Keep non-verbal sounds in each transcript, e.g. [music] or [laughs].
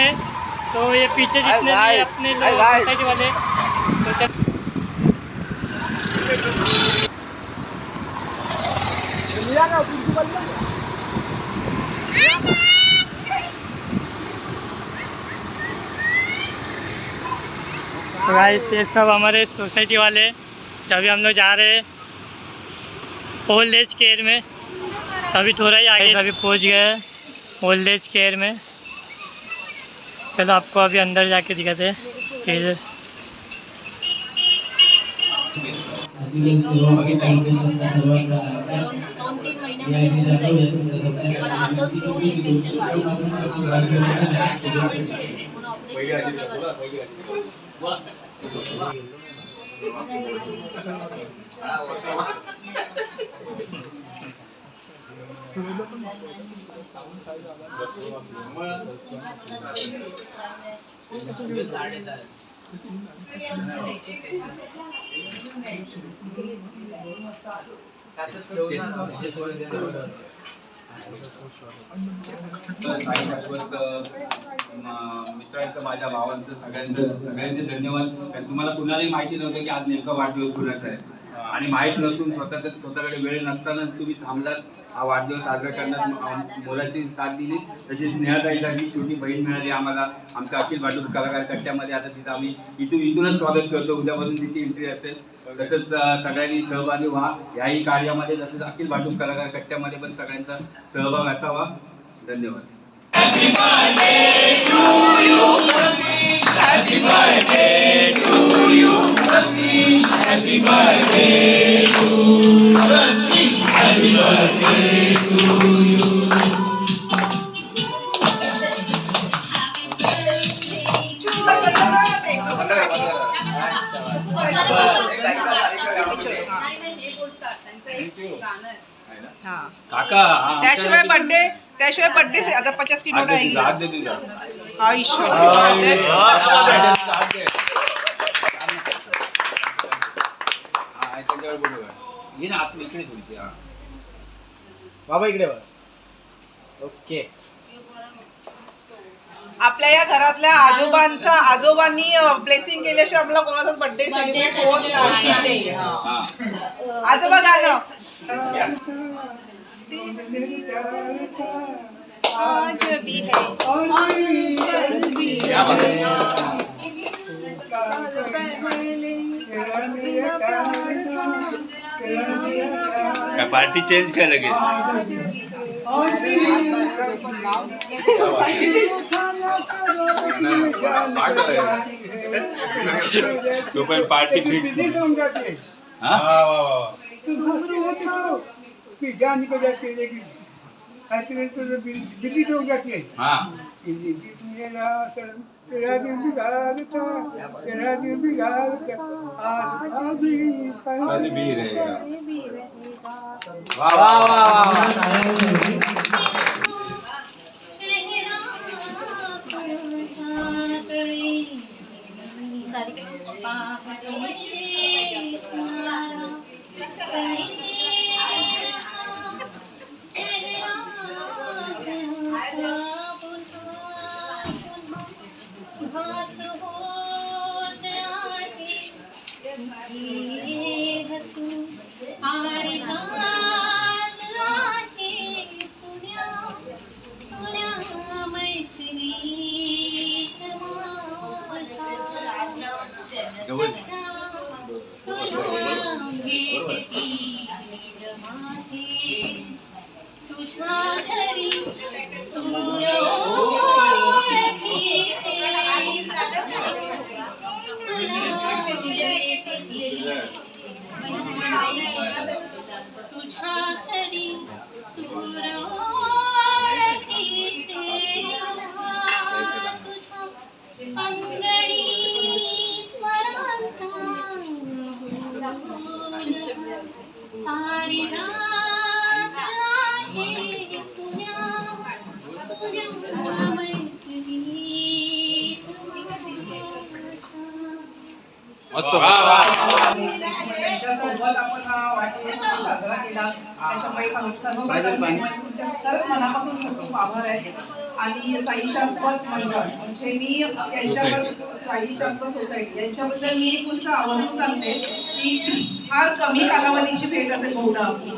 में तो ये पीछे जितने भी अपने लोग सोसाइटी वाले तो चल। तो गाइस ये सब हमारे सोसाइटी वाले अभी हम लोग जा रहे हैं ओल्ड एज केयर में अभी थोड़ा ही आगे अभी पहुँच गए ओल्ड एज केयर में। चलो आपको अभी अंदर जाके दिखाते हैं। फिर मित्रांचं माझ्या भावांचं सगळ्यांचं सगळ्यांचे धन्यवाद. तुम्हाला कुणालाही माहिती नव्हतं की आज नेमका वाढदिवस कुणाचा आहे. आणि माहीत नसून स्वतः स्वतःकडे वेळ नसताना तुम्ही थांबलात. हा वाढदिवस साजरा करण्यात आम- मुलाची साथ दिली. तशी स्नेहाताईसाठी छोटी बहीण मिळाली आम्हाला. आमच्या अखिल भाटूर कलाकार कट्ट्यामध्ये आता तिचं आम्ही इथून इथूनच स्वागत करतो. उद्यापासून तिची एंट्री असेल. तसंच सगळ्यांनी सहभागी व्हा. याही कार्यामध्ये तसंच अखिल भाटूर कलाकार कट्ट्यामध्ये पण सगळ्यांचा सहभाग असावा. धन्यवाद. Happy birthday to you. Happy birthday to you. हा काका हा, त्याशिवाय आमच्यासाठी- बर्थडे त्याशिवाय बर्थडे आता पचास किलो हात दे आहे तुझा, हात दे. तुझा. हा ईश्वर. हात दे, हात हा, ना आत इकडे हा. बाबा इकडे बघ. ओके. आपल्या या घरातल्या आजोबांचा आजोबांनी ब्लेसिंग केल्याशिवाय आपला कोणाचाच बर्थडे सेलिब्रेट होत नाही. ते. हा. हा. आजोबा गाणं. आज भी है या बघा. काय पार्टी चेंज काय लगेच तो पण पार्टी फिक्स हा? जान को जाती है लेकिन ऐसे तो बिल्ली तो हो जाती है हा गीत मेरा सर तेरा दिल बिगाड़ था तेरा दिल बिगाड़ था आज अभी कल भी रहेगा वा वा वा आणि Go in. मस्त. त्यांच्यासोबत आपण हा वाढदिवस साजरा केला त्याच्यामुळे सर्व सर्व तुमच्या खरंच मनापासून खूप खूप आभार आहे आणि साई शाश्वत मंडळ म्हणजे मी यांच्याबद्दल साई शाश्वत सोसायटी यांच्याबद्दल मी एक गोष्ट आवर्जून सांगते की फार कमी कालावधीची भेट असेल बहुधा आपली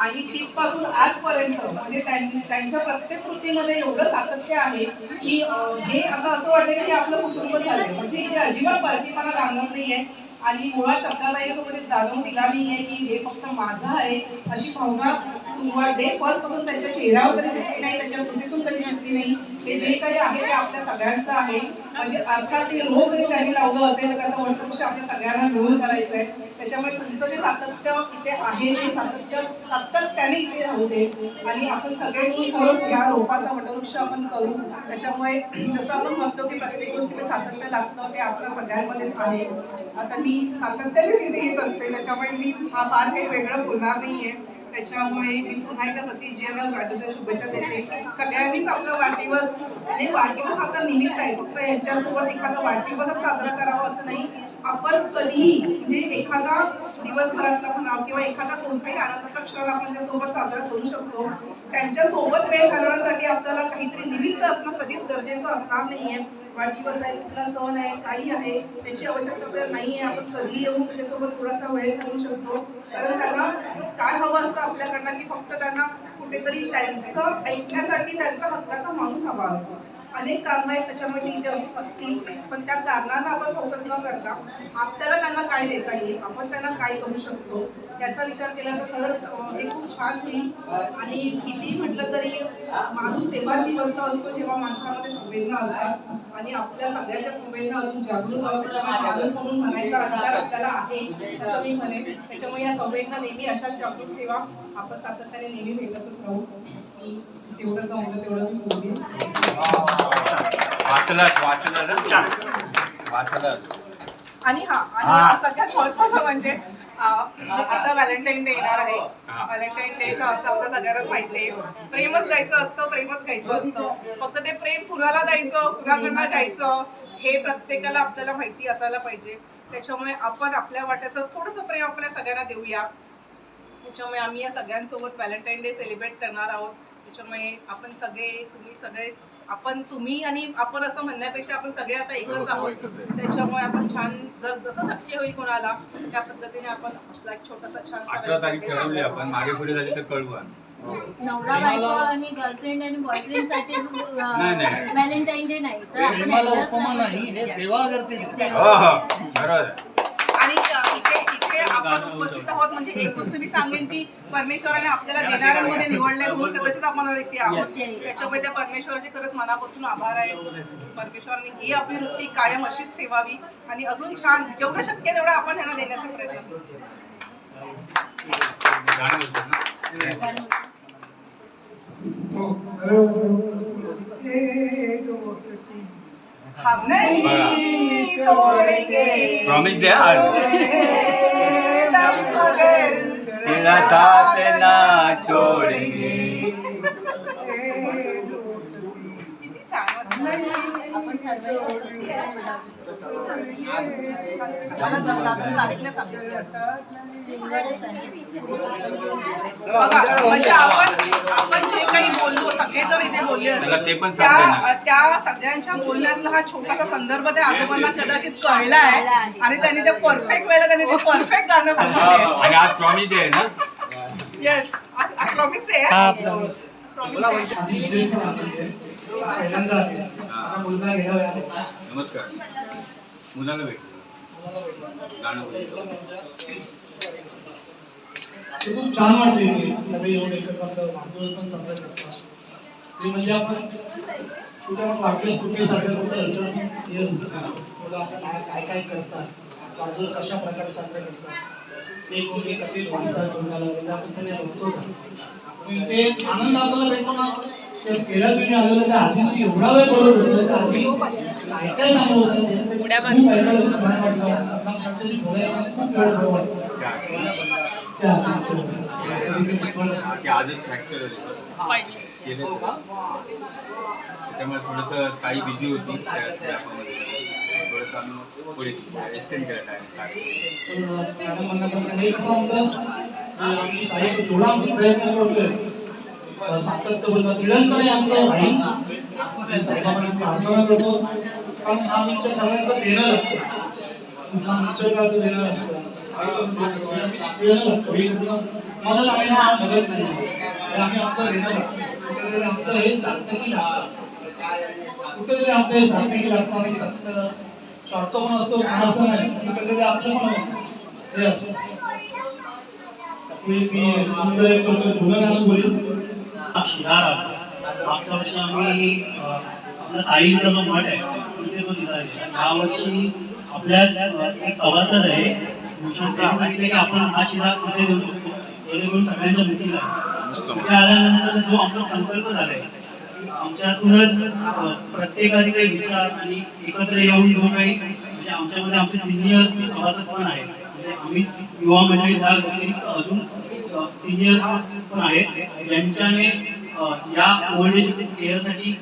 आणि तिथपासून आजपर्यंत म्हणजे त्यांच्या प्रत्येक कृतीमध्ये एवढं सातत्य आहे की हे आता असं वाटतं की आपलं कुटुंब झालं म्हणजे इथे अजिबात मला जाणवत नाहीये. आणि मुळात शब्दालाही तो कधी जाणवून दिला नाहीये की हे फक्त माझं आहे अशी भावना सुरुवात डे फर्स्टपासून त्यांच्या चेहऱ्यावर कधी दिसली नाही त्यांच्या कृतीतून कधी दिसली नाही. हे जे काही आहे ते आपल्या सगळ्यांचं आहे. म्हणजे अर्थात ते रोग जरी त्यांनी लावलं असेल तर त्याचा वटवृक्ष आपल्या सगळ्यांना मिळून करायचं आहे त्याच्यामुळे तुमचं जे सातत्य इथे आहे ते सातत्य सातत्याने इथे राहू दे. आणि आपण सगळे मिळून खरंच या रोपाचा वटवृक्ष आपण करू. त्याच्यामुळे [clears throat] जसं आपण म्हणतो की प्रत्येक गोष्टीला सातत्य लागतं ते आपल्या सगळ्यांमध्येच आहे. आता मी मी सातत्याने तिथे येत असते. त्याच्यामुळे मी हा फार काही वेगळं बोलणार नाहीये. त्याच्यामुळे मी पुन्हा एकदा सतीशजींना वाढदिवसाच्या शुभेच्छा देते सगळ्यांनीच आपला वाढदिवस आणि वाढदिवस आता निमित्त आहे. फक्त यांच्यासोबत एखादा वाढदिवसच साजरा करावा असं नाही. आपण कधीही म्हणजे एखादा दिवसभरातला म्हणा किंवा एखादा कोणताही आनंदाचा क्षण आपण त्यासोबत साजरा करू शकतो. त्यांच्यासोबत वेळ घालवण्यासाठी आपल्याला काहीतरी निमित्त असणं कधीच गरजेचं असणार नाहीये. वाढदिवस आहे कुठला सण आहे काही आहे त्याची आवश्यकता आपल्याला नाही आहे आपण कधी येऊन त्याच्यासोबत थोडासा वेळ घालवू शकतो. कारण त्यांना काय हवं असतं आपल्याकडनं की फक्त त्यांना कुठेतरी त्यांचं ऐकण्यासाठी त्यांचा हक्काचा माणूस हवा असतो. अनेक कारणं आहेत त्याच्यामुळे ते इथे असतील. पण त्या कारणांना आपण फोकस न करता आपल्याला त्यांना काय देता येईल आपण त्यांना काय करू शकतो याचा विचार केला तर खरंच हे खूप छान होईल. आणि किती म्हटलं तरी माणूस तेव्हा जिवंत असतो जेव्हा माणसामध्ये संवेदना असतात. आणि आपल्या सगळ्यांच्या संवेदना अजून जागृत आहोत त्याच्यामुळे माणूस म्हणून म्हणायचा अधिकार आपल्याला आहे असं मी म्हणेन. त्याच्यामुळे या संवेदना नेहमी अशाच जागृत ठेवा. आपण सातत्याने नेहमी भेटतच राहू. मी जेवढं जमलं तेवढं मी वाचलात आणि हा आणि सगळ्यात महत्वाचं म्हणजे आता व्हॅलेंटाईन डे येणार आहे. व्हॅलेंटाईन डेचा अर्थ आपल्या सगळ्यांनाच माहिती प्रेमच द्यायचं असतं प्रेमच घ्यायचं असतं. फक्त ते प्रेम कुणाला द्यायचं कुणाकडनं घ्यायचं हे प्रत्येकाला आपल्याला माहिती असायला पाहिजे. त्याच्यामुळे आपण आपल्या वाट्याचं थोडंसं प्रेम आपण सगळ्यांना देऊया. त्याच्यामुळे आम्ही या सगळ्यांसोबत व्हॅलेंटाईन डे सेलिब्रेट करणार आहोत. त्याच्यामुळे आपण सगळे तुम्ही सगळे आपण तुम्ही आणि आपण असं म्हणण्यापेक्षा आपण सगळे आता एकच आहोत. त्याच्यामुळे आपण छान जर जसं शक्य होईल कोणाला त्या पद्धतीने आपण आपला एक छोटासा छान अठरा तारीख ठरवली आपण मागे पुढे झाली तर कळवू. नवरा बायको आणि गर्लफ्रेंड आणि बॉयफ्रेंडसाठी [laughs] नाही, नाही. व्हॅलेंटाईन डे नाही. तर आपण. नाही हे हो बरोबर आहे. आणि अ, इथे इथे आपण उपस्थित आहोत म्हणजे एक गोष्ट मी सांगेन की परमेश्वराने आपल्याला देणाऱ्यांमध्ये निवडले म्हणून कदाचित आपण व्यक्ती आहोत. त्याच्यामुळे त्या परमेश्वराचे खरंच मनापासून आभार आहे. परमेश्वराने ही आपली वृत्ती कायम अशीच ठेवावी आणि अजून छान जेवढं शक्य तेवढं आपण ह्यांना देण्याचा प्रयत्न करू. प्रॉमिस द्या मगर तेरा साथ ना छोडेंगे। म्हणजे आपण आपण जे काही बोललो सगळे जर इथे बोलले त्याला असतील, ते पण सांगते ना. त्या सगळ्यांच्या बोलण्यातला हा छोटासा संदर्भ त्या आजोबांना कदाचित कळलाय. आणि त्यांनी ते परफेक्ट वेळेला परफेक्ट गाणं आणि आज प्रॉमिस डे आहे ना येस आज प्रॉमिस डे हा, आहे promise. Promise day. पहिल्यांदा आले. आता मुलगा गेल्या वेळी आले. नमस्कार मुलाला भेट गाणं बोलतो ते खूप छान वाटते की सगळे येऊन एकत्र आपलं वाढदिवस पण साजरा करतात ते म्हणजे आपण कुठे आपण वाढदिवस कुठे साजरा करतो याच्यावर असतं. मुलं आपण काय काय काय करतात वाढदिवस कशा प्रकारे साजरे करतात ते कोणी कसे वाचतात कोणाला वगैरे आपण बघतो पण आनंद आपल्याला भेटतो ना. तर गेल्या तुम्ही आलेलं त्या आजीची एवढा वेळ बोलत होतो त्या आजी काय काय सांगत होतं. ते खूप ऐकायला खूप छान वाटलं. बोलायला खूप वेळ बरं वाटलं. त्या आजच फ्रॅक्चर केलं त्यामुळे थोडंसं थोडस काही बिझी होती त्या- त्यामध्ये. थोडंसं पुढे एक्सटेंड हे की आम्ही प्रयत्न करतोय सातत्यपूर्ण निरंतर आमचं राहील साहेबांना प्रार्थना करतो कारण हा आमच्या सगळ्यांचं असतं निसर्गाचं असतं हे मदत आम्ही ना मदत नाही आम्ही आमचं लागतं आमचं हे चालतं लागतं कुठेतरी आमचं हे सार्थकी लागतं आणि स्वार्थ पण असतो असं नाही आपलं पण हे असं. मी बोलेन मागच्या वर्षी आम्ही अ, आपला साईचा जो मठ आहे तिथे तो दिला आहे यावर्षी आपल्या एक सभासद आहे सांगितलं की आपण हा शिरा कुठे देऊ शकतो? जेणेकरून सगळ्यांच्या तिथे आल्यानंतर जो आमचा संकल्प झालाय आमच्यातूनच प्रत्येकाचे विचार आणि एकत्र येऊन जो काही म्हणजे आमच्यामध्ये आमचे सिनियर सभासद पण आहेत. म्हणजे आम्ही युवा मंडळी त्या व्यतिरिक्त अजून सिनियर पण आहेत. ज्यांच्याने या ओल्ड एज केअरसाठी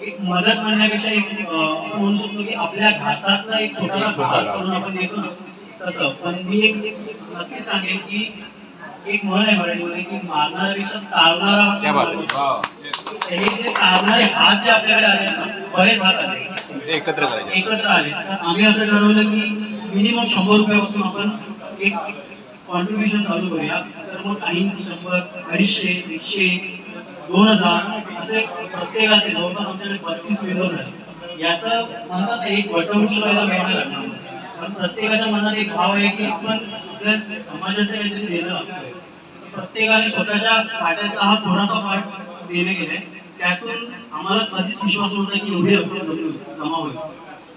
एक मदत म्हणण्यापेक्षा एक आपण म्हणू शकतो की आपल्या घासातला एक छोटासा घास करून आपण ना. तसं. पण मी एक नक्की सांगेन की एक म्हण आहे मराठीमध्ये की मारणाऱ्यापेक्षा तारणारा हे जे तारणारे हात जे आपल्याकडे आले ना बरेच हात आले. एकत्र आले. तर आम्ही असं ठरवलं की मिनिमम शंभर रुपयापासून आपण एक कॉन्ट्रीब्युशन चालू करूया. तर मग काहींचे शंभर अडीचशे एकशे दोन हजार असे प्रत्येकाचे जवळपास आमच्याकडे बत्तीस मेंबर झाले याचं ना, एक वटवृक्ष व्हायला वेळ लागणार पण प्रत्येकाच्या मनात एक भाव आहे की आपण समाजाचं काहीतरी देणं लागतोय प्रत्येकाने स्वतःच्या वाट्याचा हा थोडासा पार्ट देणे गेले त्यातून आम्हाला कधीच विश्वास नव्हता की एवढी रक्कम जमा होईल.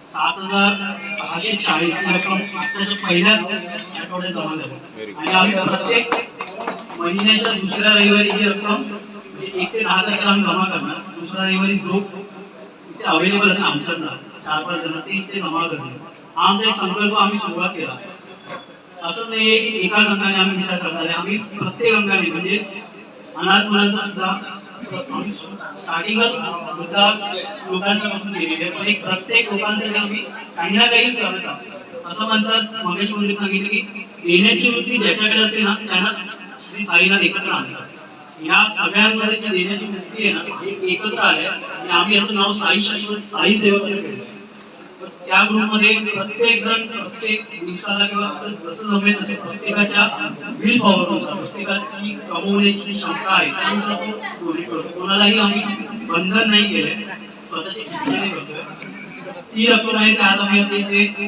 सात हजार सहाशे चाळीस रक्कम आताच्या पहिल्या आठवड्यात जमा झाली. आणि आम्ही प्रत्येक महिन्याच्या दुसऱ्या रविवारी ही रक्कम म्हणजे एक ते दहा तारखेला आम्ही जमा करणार. दुसऱ्या रविवारी जो इथे अवेलेबल असेल आमच्यातला चार पाच जण ते इथे जमा करणार. आमचा एक संकल्प आम्ही सुरुवात केला. असं नाही की एका संघाने आम्ही विचार करणार आहे. आम्ही प्रत्येक अंगाने म्हणजे अनाथ मुलांचा सुद्धा स्टार्टिंगच मुद्दा लोकांच्या पासून केलेली आहे. पण प्रत्येक लोकांसाठी आम्ही काही ना काही करायचं असं म्हणतात मगेश मुली सांगितलं की देण्याची वृत्ती ज्याच्याकडे असते ना त्यांनाच श्री साईनाथ एकत्र आणतात. या सगळ्यांमध्ये जी देण्याची वृत्ती आहे ना हे एकत्र आले आणि आम्ही याचं नाव साई साई सेवक केलं. त्या ग्रुपमध्ये प्रत्येक जण प्रत्येक दिवसाला किंवा असं जसं जमेल तसे प्रत्येकाच्या विल पॉवरनुसार प्रत्येकाची कमवण्याची जी क्षमता आहे त्यानुसार तो donate कोणालाही आम्ही बंधन नाही केलंय. स्वतःची ती रक्कम आहे ते आज आम्ही जे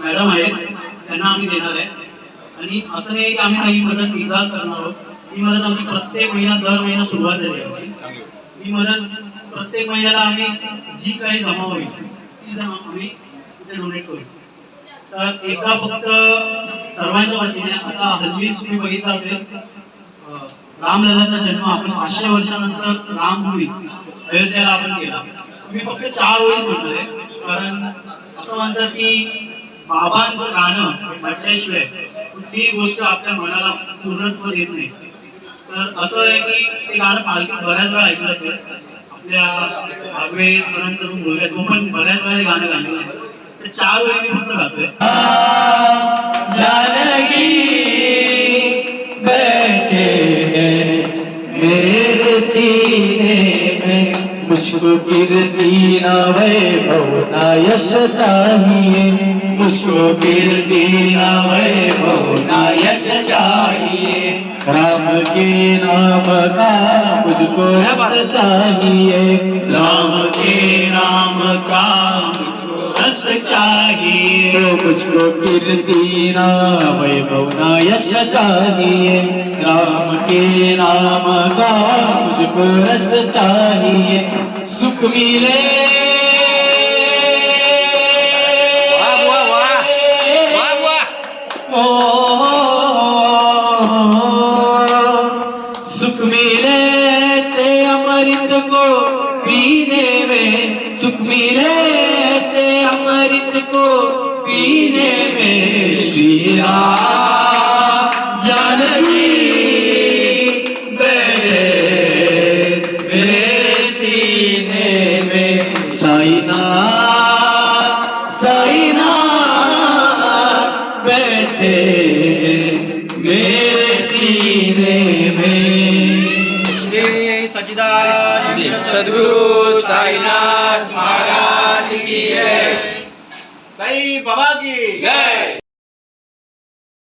मॅडम आहेत. त्यांना आम्ही देणार आहे. आणि असं नाही की आम्ही ही मदत निकाल करणार आहोत. ही मदत आमची प्रत्येक महिना दर महिना सुरुवात झाली ही मदत प्रत्येक महिन्याला आम्ही जी काही जमा होईल ती जमा आम्ही तिथे डोनेट करू. तर एका फक्त सर्वांच्या वतीने आता हल्लीच तुम्ही बघितलं असेल रामललाचा जन्म आपण पाचशे वर्षानंतर रामभूमी अयोध्याला आपण केला मी फक्त चार ओळी बोलणार आहे कारण असं म्हणतात की बाबांचं गाणं म्हटल्याशिवाय कुठलीही गोष्ट आपल्या मनाला पूर्णत्व देत नाही. तर असं आहे की ते गाणं पालखी बऱ्याच वेळा ऐकलं असेल. आपल्या भागवे सरांचं पण बोलूया तो पण बऱ्याच वेळा गाणं गाणं तर चार वेळी मी फक्त गातोय. में मुझको कीर्ति ना वैभव ना यश चाहिए मुझको कीर्ति ना वैभव ना यश चाहिए राम के नाम का मुझको रस चाहिए राम के नाम का रस चाहिए तो मुझको कीर्ति ना वैभव ना यश चाहिए राम के नाम का मुझको रस चाहिए सुख मिले.